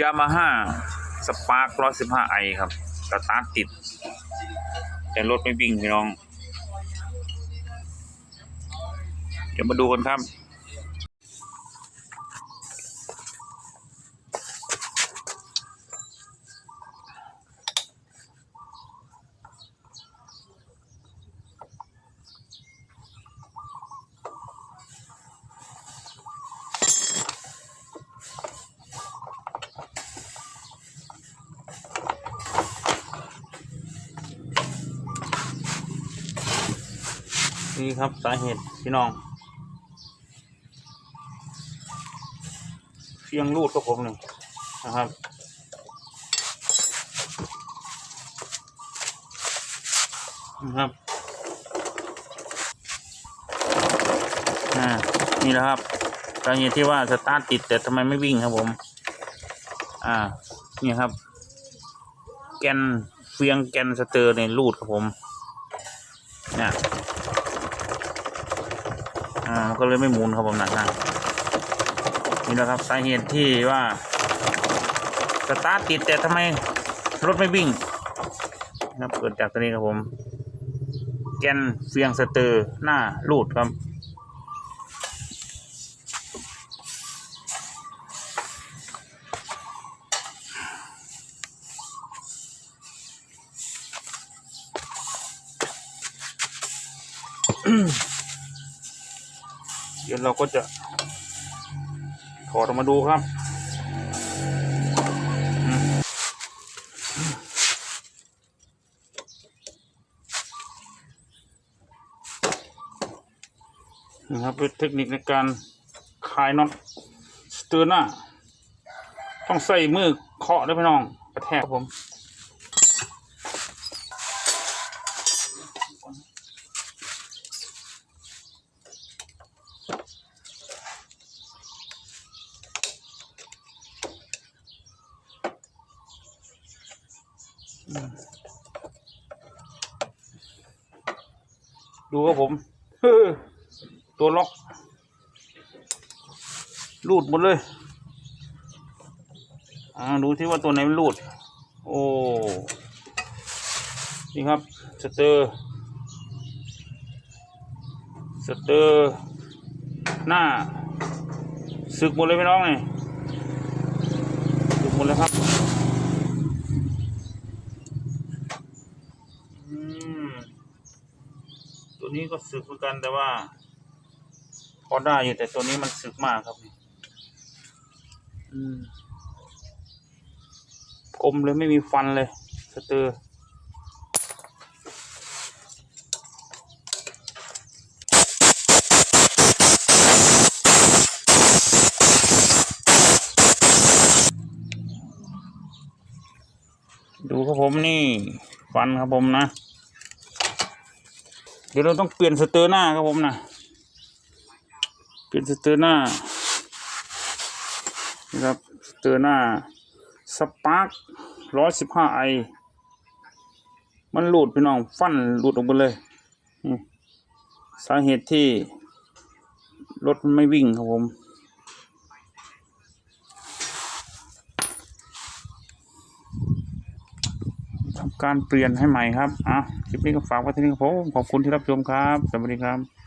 ยามาฮ่าสปาร์คร้อยสิบห้าไอครับสตาร์ทติด แต่รถไม่วิ่งพี่น้อง เดี๋ยวมาดูกันครับ นี่ครับสาเหตุพี่น้องเฟียงรูดกับผมหนึ่งนะครับนะครับอ่านี่แหละครับสาเหตุที่ว่าสตาร์ทติดแต่ทำไมไม่วิ่งครับผม อ่า นี่ครับ แกนเฟียงแกนสเตอร์ในรูดครับผมเนี่ย อ่ามันก็เลยไม่หมุนครับผมนะนะนี่แหละครับสาเหตุที่ว่าสตาร์ทติดแต่ทำไมรถไม่วิ่งนะครับเกิดจากตัวนี้ครับผม แกนเฟียงสเตอร์หน้าลูดครับ เดี๋ยวเราก็จะถอดออกมาดูครับนะครับเป็นเทคนิคในการคลายน็อตสเตอร์หน้า ต้องใส่มือเคาะด้วยพี่น้องกระแทกครับผม ดูครับผมตัวล็อกรูดหมดเลย อ่า ดูที่ว่าตัวไหนมันรูด โอ้ นี่ครับ สเตอร์ สเตอร์ หน้า สึกหมดเลยพี่น้องนี่สึกหมดเลยครับ อืม ตัวนี้ก็สึกเหมือนกันแต่ว่า พอได้อยู่แต่ตัวนี้มันสึกมากครับนี่อืมกลมเลยไม่มีฟันเลยสเตอร์ดูครับผมนี่ ฟันครับผมนะ เดี๋ยวเราต้องเปลี่ยนสเตอร์หน้าครับผมนะ เปลี่ยนสเตอร์หน้านะครับสเตอร์หน้าสปาร์คร้อยสิบห้าไอมันหลุดพี่น้องฟันหลุดออกไปเลยสาเหตุที่รถมันไม่วิ่งครับผม ทำการเปลี่ยนให้ใหม่ครับอะคลิปนี้ก็ฝากไว้ที่นี่ครับผมขอบคุณที่รับชมครับ สวัสดีครับ